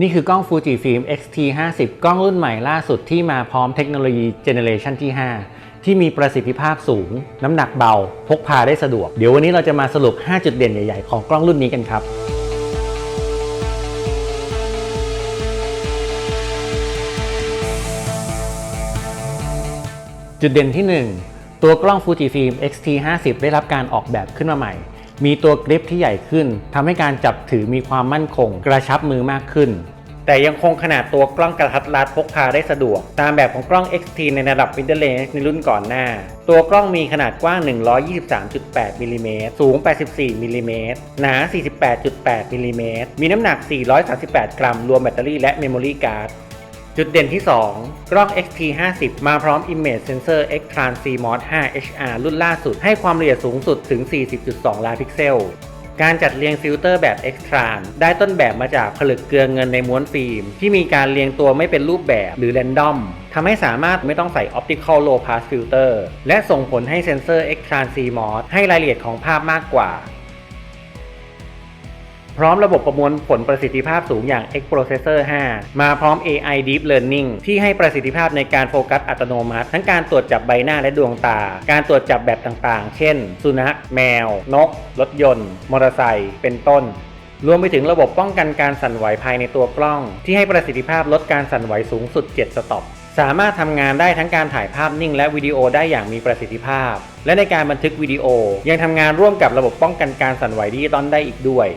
นี่คือกล้อง Fujifilm X-T50 กล้องรุ่นใหม่ล่าสุดที่มาพร้อมเทคโนโลยีเจเนเรชันที่ 5 ที่มีประสิทธิภาพสูง น้ำหนักเบา พกพาได้สะดวก เดี๋ยววันนี้เราจะมาสรุป 5 จุดเด่นใหญ่ ๆ ของกล้องรุ่นนี้กันครับ จุดเด่นที่ 1 ตัวกล้อง Fujifilm X-T50 ได้รับการออกแบบขึ้นมาใหม่ มีตัวกริปที่ใหญ่ขึ้นทำให้การจับถือมีความมั่นคง กระชับมือมากขึ้น แต่ยังคงขนาดตัวกล้องกระทัดรัดพกพาได้สะดวก ตามแบบของกล้อง XT ในระดับ Mid Range ในรุ่นก่อนหน้า ตัวกล้องมีขนาดกว้าง 123.8มิลลิเมตรสูง 84มิลลิเมตรหนา 48.8มิลลิเมตรมีน้ำหนัก 438 กรัม รวมแบตเตอรี่และเมมโมรี่การ์ด จุดเด่นที่ 2 กล้อง XT50 มาพร้อม Image Sensor X Tran CMOS 5 HR รุ่นล่าสุด ให้ความละเอียดสูงสุดถึง 40.2 ล้านพิกเซล การจัดเรียงฟิลเตอร์แบบ X Tran ได้ต้นแบบมาจากผลึกเกลือเงินในม้วนฟิล์ม ที่มีการเรียงตัวไม่เป็นรูปแบบหรือ Random ทำให้สามารถไม่ต้องใส่ Optical Low Pass Filter และส่งผลให้เซนเซอร์ X Tran CMOS ให้รายละเอียดของภาพมากกว่า พร้อมระบบประมวลผลประสิทธิภาพสูงอย่าง X Processor 5 มาพร้อม AI Deep Learning ที่ให้ประสิทธิภาพในการโฟกัสอัตโนมัติ ทั้งการตรวจจับใบหน้าและดวงตา การตรวจจับแบบต่างๆ เช่น สุนัข แมว นก รถยนต์ มอเตอร์ไซค์ เป็นต้นรวมไปถึงระบบป้องกันการสั่นไหวภายในตัวกล้อง ที่ให้ประสิทธิภาพลดการสั่นไหวสูงสุด 7 สต็อป สามารถทำงานได้ทั้งการถ่ายภาพนิ่งและวิดีโอได้อย่างมีประสิทธิภาพ และในการบันทึกวิดีโอ ยังทำงานร่วมกับระบบป้องกันการสั่นไหวดิจิตอลได้อีกด้วย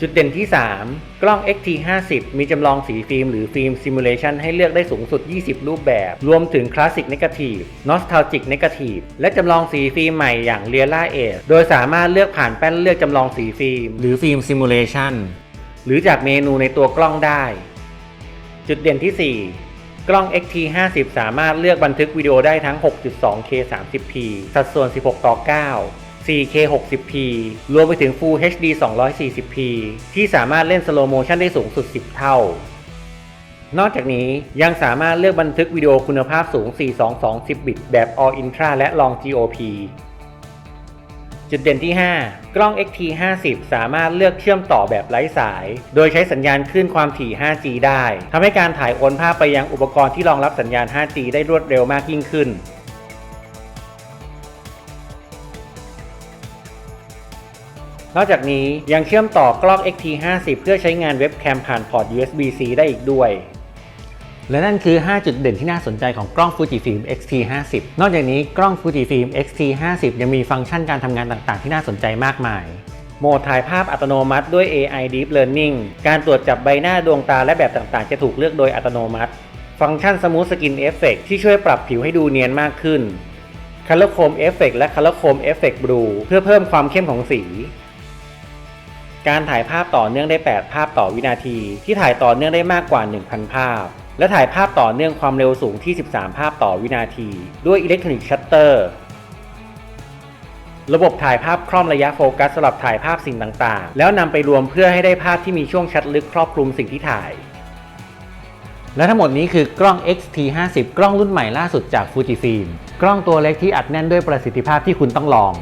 จุดเด่นที่ 3 กล้อง XT50 มีจำลองสีฟิล์มหรือฟิล์มซิมูเลชันให้เลือกได้สูงสุด 20 รูปแบบ รวมถึงคลาสสิกเนกาทีฟนอสท a ลจิกเนกาทีฟและจำลองสีฟิล์มใหม่อย่างเรียล่าเอสโดยสามารถเลือกผ่านแป้นเลือกจำลองสีฟิล์ม หรือฟิล์มซิมูเลชันหรือจากเมนูในตัวกล้องได้ จุดเด่นที่ 4กล้อง XT50 สามารถเลือกบันทึกวิดีโอได้ทั้ง 6.2K 30p สัดส่วน 16 ต่อ 9 4K 60p รวมไปถึง Full HD 240p ที่สามารถเล่นสโลโมชันได้สูงสุด 10 เท่า นอกจากนี้ยังสามารถเลือกบันทึกวิดีโอคุณภาพสูง 42210 บิต แบบ All Intra และ Long GOP จุดเด่นที่ 5 กล้อง XT50 สามารถเลือกเชื่อมต่อแบบไร้สาย โดยใช้สัญญาณคลื่นความถี่ 5G ได้ ทำให้การถ่ายโอนภาพไปยังอุปกรณ์ที่รองรับสัญญาณ 5G ได้รวดเร็วมากยิ่งขึ้น นอกจากนี้ยังเชื่อมต่อกล้อง XT50 เพื่อใช้งานเว็บแคมผ่านพอร์ต USB-C ได้อีกด้วยและนั่นคือ 5 จุดเด่นที่น่าสนใจของกล้อง Fujifilm X-T50 นอกจากนี้กล้อง Fujifilm X-T50 ยังมีฟังก์ชันการทำงานต่างๆ ที่น่าสนใจมากมาย โหมดถ่ายภาพอัตโนมัติด้วย AI Deep Learning การตรวจจับใบหน้าดวงตาและแบบต่างๆ จะถูกเลือกโดยอัตโนมัติ ฟังก์ชัน Smooth Skin Effect ที่ช่วยปรับผิวให้ดูเนียนมากขึ้น Color Chrome Effect และ Color Chrome Effect Blue เพื่อเพิ่มความเข้มของสี การถ่ายภาพต่อเนื่องได้ 8 ภาพต่อวินาที ที่ถ่ายต่อเนื่องได้มากกว่า 1,000 ภาพ และถ่ายภาพต่อเนื่องความเร็วสูงที่ 13 ภาพต่อวินาที ด้วยอิเล็กทรอนิกส์ชัตเตอร์ระบบถ่ายภาพคล่อมระยะโฟกัสสำหรับถ่ายภาพสิ่งต่างๆ แล้วนำไปรวมเพื่อให้ได้ภาพที่มีช่วงชัดลึกครอบคลุมสิ่งที่ถ่าย และทั้งหมดนี้คือกล้อง X-T50 กล้องรุ่นใหม่ล่าสุดจาก Fujifilm กล้องตัวเล็กที่อัดแน่นด้วยประสิทธิภาพที่คุณต้องลอง